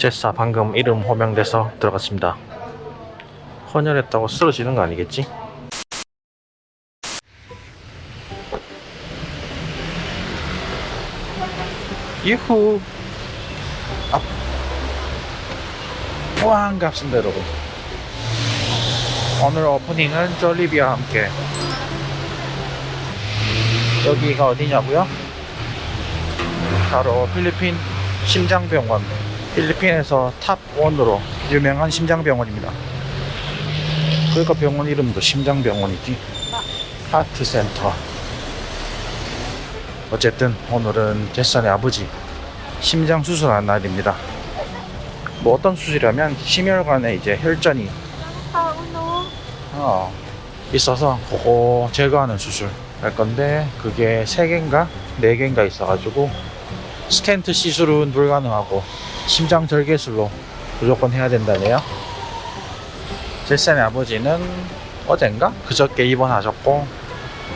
제사 방금 이름 호명돼서 들어갔습니다. 헌혈했다고 쓰러지는 거 아니겠지? 유후 아, 반갑습니다 여러분 오늘 오프닝은 졸리비와 함께 여기가 어디냐고요? 바로 필리핀 심장병원 필리핀에서 탑1으로 유명한 심장병원입니다. 그러니까 병원 이름도 심장병원이지. 하트센터. 어쨌든 오늘은 제산의 아버지 심장 수술한 날입니다. 뭐 어떤 수술이라면 심혈관에 이제 혈전이 nó 어, 있어서 그거 제거하는 수술 할 건데 그게 3개인가 4개인가 있어가지고 스텐트 시술은 불가능하고 심장 절개술로 무조건 해야 된다네요 젤센의 아버지는 어젠가 그저께 입원하셨고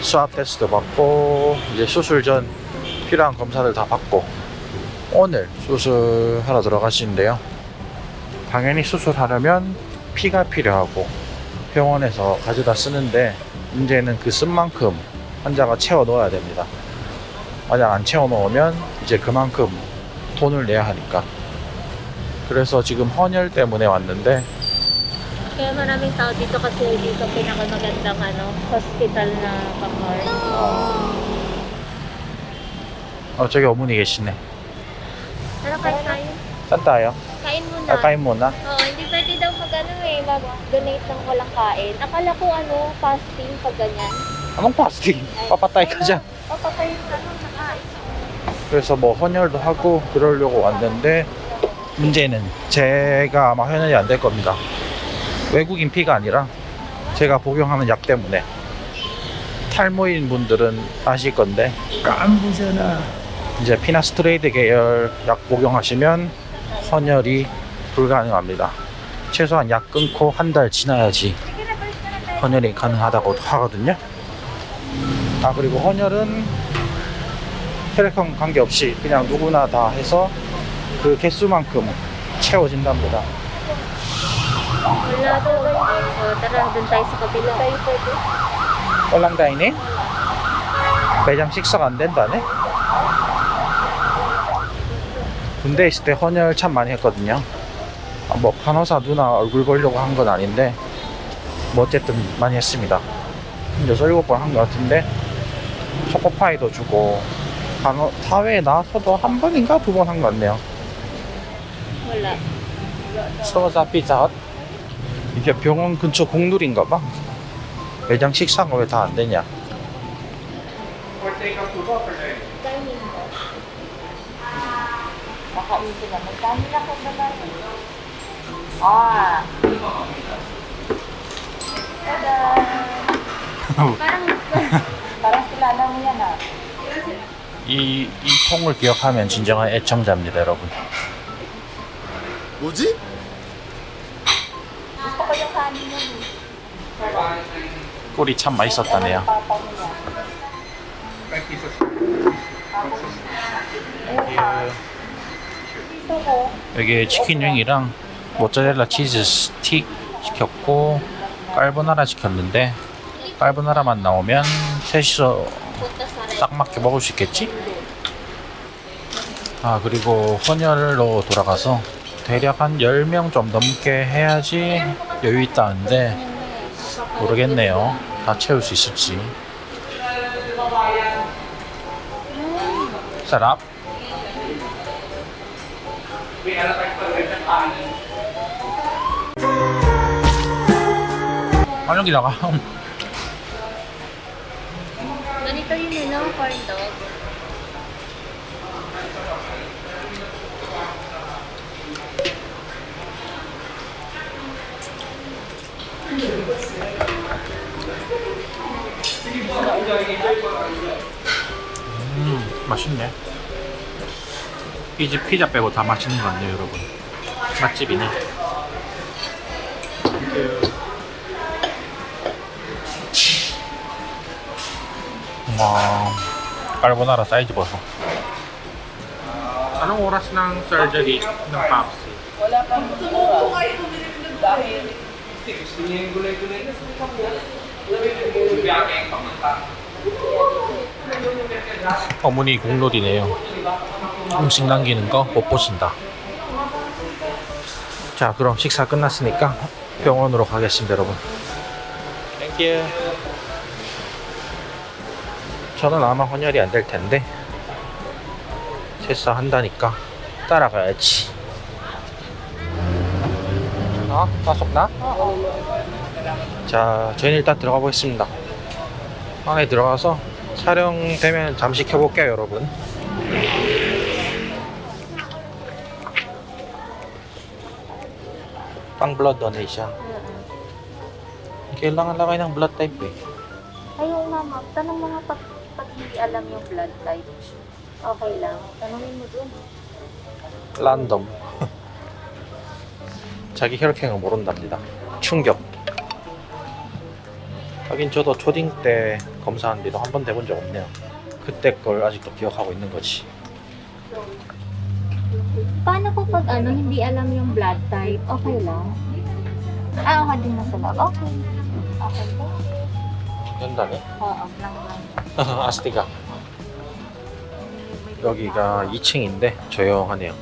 수압 테스트 받고 이제 수술 전 필요한 검사들 다 받고 오늘 수술하러 들어가시는데요 당연히 수술하려면 피가 필요하고 병원에서 가져다 쓰는데 문제는 그 쓴 만큼 환자가 채워 넣어야 됩니다. 만약 안 채워 넣으면 이제 그만큼 돈을 내야 하니까. 그래서 지금 헌혈 때문에 왔는데 Kaya maraming tao dito kasi dito pinakamagandang ano, hospital na Bacor. 어 저기 어머니 계시네. Ano kain tayo? 산타요? Kain muna. 아, kain muna. Oo, hindi pwede daw mag ano eh, mag-donate ng walang kain. Akala ko ano, fasting pag ganyan. Fasting? Papatay ka dyan. Papatay yung ano, nakain. 그래서 뭐 헌혈도 하고 그러려고 왔는데 문제는 제가 아마 헌혈이 안 될 겁니다. 외국인 피가 아니라 제가 복용하는 약 때문에 탈모인 분들은 아실 건데 깐부잖아. 이제 피나스트레이드 계열 약 복용하시면 헌혈이 불가능합니다. 최소한 약 끊고 한 달 지나야지 헌혈이 가능하다고 하거든요. 아 그리고 헌혈은 혈액형 관계없이 그냥 누구나 다 해서 그 개수만큼 채워진답니다. Wala daw. O, tara, dun tayo sa kabila. Tayo pwede. 꼴랑 다이네? 매장 식사가 안 된다네? 군대 있을 때 헌혈 참 많이 했거든요. 아, 뭐 간호사 누나 얼굴 보려고 한 건 아닌데 뭐 어쨌든 많이 했습니다. 여섯 일곱 번 한 것 같은데 초코파이도 주고 간호 사회에 나와서도 한 번인가 두 번 한 것 같네요. Wala. 스토어사 피자헛 이게 병원 근처 공들인가 봐. 매장 식사가 왜 다 안 되냐? Ah. Ah. 이, 이 통을 기억하면 진정한 애청자입니다, 여러분. 뭐지? 꿀이 참 맛있었다네요. 여기 치킨 윙이랑 모짜렐라 치즈 스틱 시켰고 깔보나라 시켰는데 깔보나라만 나오면 셋이서. 딱 맞게 먹을 수 있겠지? 아 그리고 헌혈로 돌아가서 대략 한 10명 좀 넘게 해야지 여유 있다는데 모르겠네요. 다 채울 수 있을지. 셋업. Ano ginawa? Ganito yun ano, corn dog. 음, 맛있네. 이 집 피자 빼고 다 맛있는 것 같네요, 여러분. 맛집이네. 와, 깔보나라 사이즈 보소. Anong oras ng surgery ng Papsi? Wala pang oras. Dahil 어머니 공놀이네요. 음식 남기는 거 못 보신다. 자, 그럼 식사 끝났으니까 병원으로 가겠습니다, 여러분. 땡큐. 저는 아마 헌혈이 안 될 텐데 제사 한다니까 따라가야지. 어? 가속나? 자, 저희는 일단 들어가 보겠습니다. 안에 들어가서 촬영되면 잠시 켜볼게요, 여러분. Pang blood donation. Kailangan lang kayo ng blood type eh. Ayaw mama, tanong mga pag, pag hindi alam yung blood type. Okay lang. Tanongin mo dun. 랜덤. 자기 혈액형을 모른답니다. 충격. 하긴 저도 초딩 때 검사한 뒤로 한 번도 해본 적 없네요. 그때 걸 아직도 기억하고 있는 거지. Paano po pag ano, hindi alam yung blood type? Okay lang? Ah, okay din na sila. Okay. Okay po. 된다네. Oo, lang lang. 아스티가. 여기가 2층인데 조용하네요.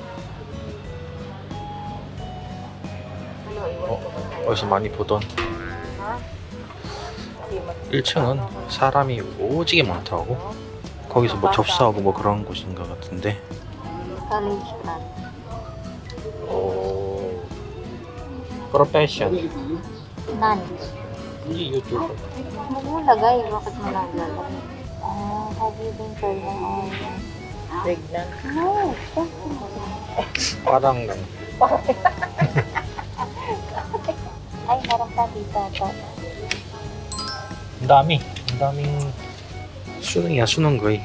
어, 어디서 많이 보던 1층은 사람이 오지게 많다고. 거기서 뭐 접수하고 뭐 그런 곳인 것 같은데. 오. 프로페션. None. 이 유튜브. Huwag mo lagay. Bakit mo naglalagay? Ah, have you been pregnant all pregnant. No. parang Ay, meron pa dito. ito. ang dami. Ang daming 수능이야 수능 거의.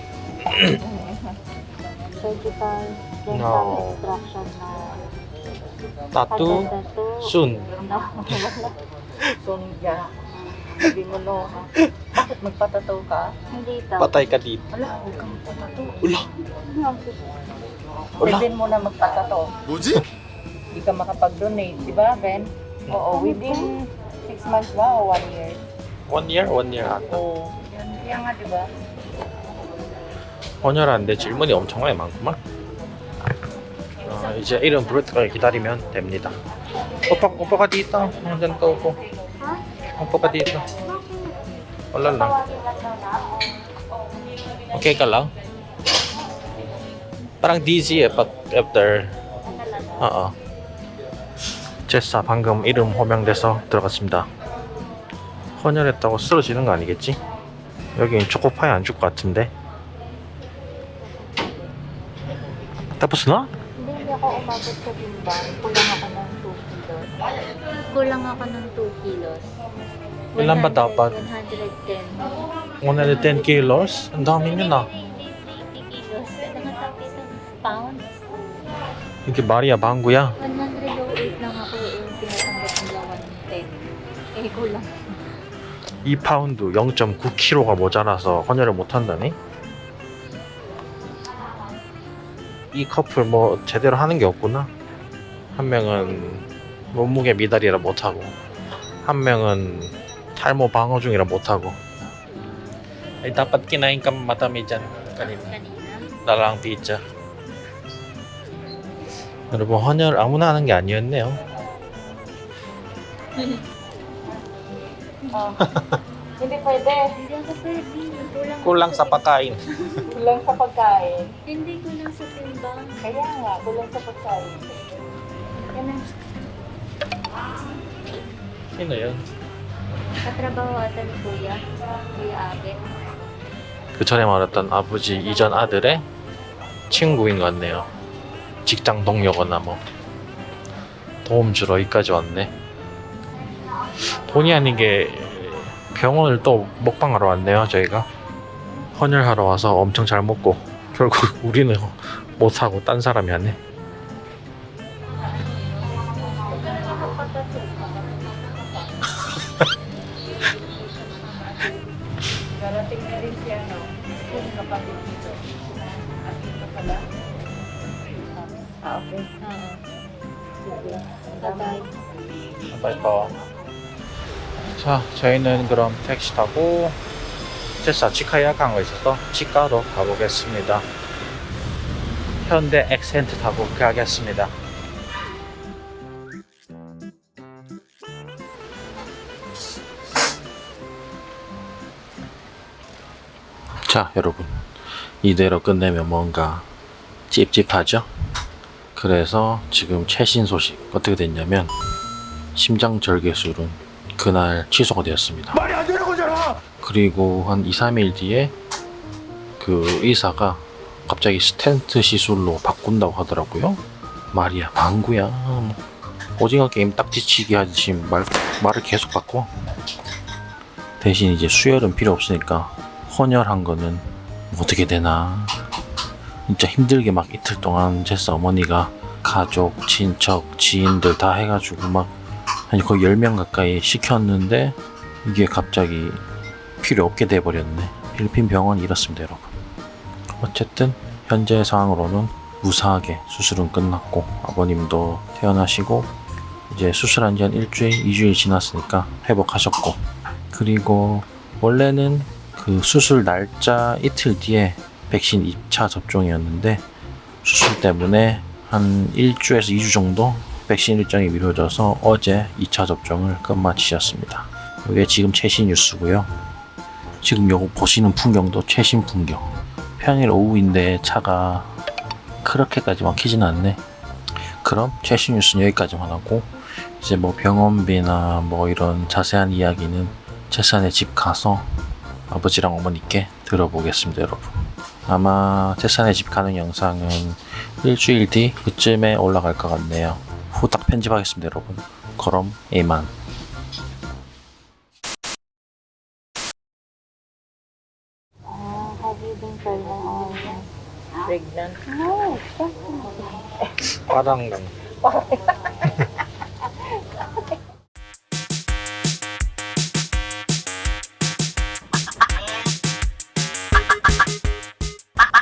Surgical dental No. extraction na. 따뚜 tattoo. 순. No, wala. Sunja. Sabi mo no, ha? Bakit magpatato ka? Hindi daw. Patay ka dito. Wala, huwag kang magpatato. Wala. Wala. Pwede mo na magpatato. 뭐지? Hindi ka makapag-donate, di ba, Ben? Oo, within 6 months ba o 1 year? One year? One year 안. Oo. Yan, kaya nga, di ba? 헌혈하는데 질문이 엄청나게 많구만. 어, 이제 이름 부를 때까지 기다리면 됩니다. 오빠, 오빠가. Ha? Opa ka dito. Wala lang. Okay ka lang? Parang dizzy eh, pag after. Oo. 제사 방금 이름 호명돼서 들어갔습니다. 헌혈했다고 쓰러지는 거 아니겠지? 여기 초코파이 안 줄 것 같은데. Tapos na? Hindi, hindi ako umabot sa bimbang. Kulang ako ng 2 kilos. Kulang ako ng 2 kilos. Ilan ba 100, dapat? 110. 110 kilos? Ang dami yun ah. 80 kilos. Ano nga tawag dito? Pounds? 이게 말이야 방구야? 108 110. Kulang. 2파운드 0.9kg가 모자라서 헌혈을 못 한다니? 이 커플 뭐 제대로 하는 게 없구나. 한 명은 몸무게 미달이라 못 하고, 한 명은 탈모 방어 중이라 못 하고. Ay dapat kinain ka madami dyan kanina. Kanina. 나랑 pizza. 여러분 헌혈 아무나 하는 게 아니었네요. Hindi pwede. Hindi pwede. Kulang, sa pagkain. Kulang sa pagkain. Hindi kulang sa timbang. Kaya nga, kulang sa pagkain. Yan ang Sino yun? katrabaho ata ni Kuya. Kuya Abe. 그 전에 말했던 아버지 이전 아들의 친구인 것 같네요. 직장 동료거나 뭐 도움 주러 여기까지 왔네. 본의 아니게 병원을 또 먹방하러 왔네요. 저희가 헌혈하러 와서 엄청 잘 먹고 결국 우리는 못 사고 딴 사람이 하네. 자, 저희는 그럼 택시 타고 제사 치카 예약한 거 있어서 치과로 가보겠습니다. 현대 엑센트 타고 가겠습니다. 자, 여러분. 이대로 끝내면 뭔가 찝찝하죠? 그래서 지금 최신 소식 어떻게 됐냐면 심장 절개술은 그날 취소가 되었습니다. 말이 안 되는 거잖아. 그리고 한 2, 3일 뒤에 그 의사가 갑자기 스텐트 시술로 바꾼다고 하더라고요. 말이야, 방구야. 오징어 게임 딱지치기 하듯이 말, 말을 계속 바꿔. 대신 이제 수혈은 필요 없으니까 헌혈한 거는 어떻게 되나. 진짜 힘들게 막 이틀 동안 제스 어머니가 가족, 친척, 지인들 다 해가지고 막 아니 거의 10명 가까이 시켰는데 이게 갑자기 필요 없게 돼버렸네. 필리핀 병원이 이렇습니다, 여러분. 어쨌든 현재 상황으로는 무사하게 수술은 끝났고 아버님도 퇴원하시고 이제 수술한 지 한 일주일, 이주일 지났으니까 회복하셨고 그리고 원래는 그 수술 날짜 이틀 뒤에 백신 2차 접종이었는데 수술 때문에 한 1주에서 2주 정도 백신 일정이 미뤄져서 어제 2차 접종을 끝마치셨습니다. 이게 지금 최신 뉴스고요. 지금 요거 보시는 풍경도 최신 풍경. 평일 오후인데 차가 그렇게까지 막히진 않네. 그럼 최신 뉴스는 여기까지만 하고 이제 뭐 병원비나 뭐 이런 자세한 이야기는 재산의 집 가서 아버지랑 어머니께 들어보겠습니다, 여러분. 아마 재산의 집 가는 영상은 일주일 뒤 그쯤에 올라갈 것 같네요. 후딱 편집하겠습니다, 여러분. 그럼 이만. Ah, pregnant. No, definitely. 빠랑랑.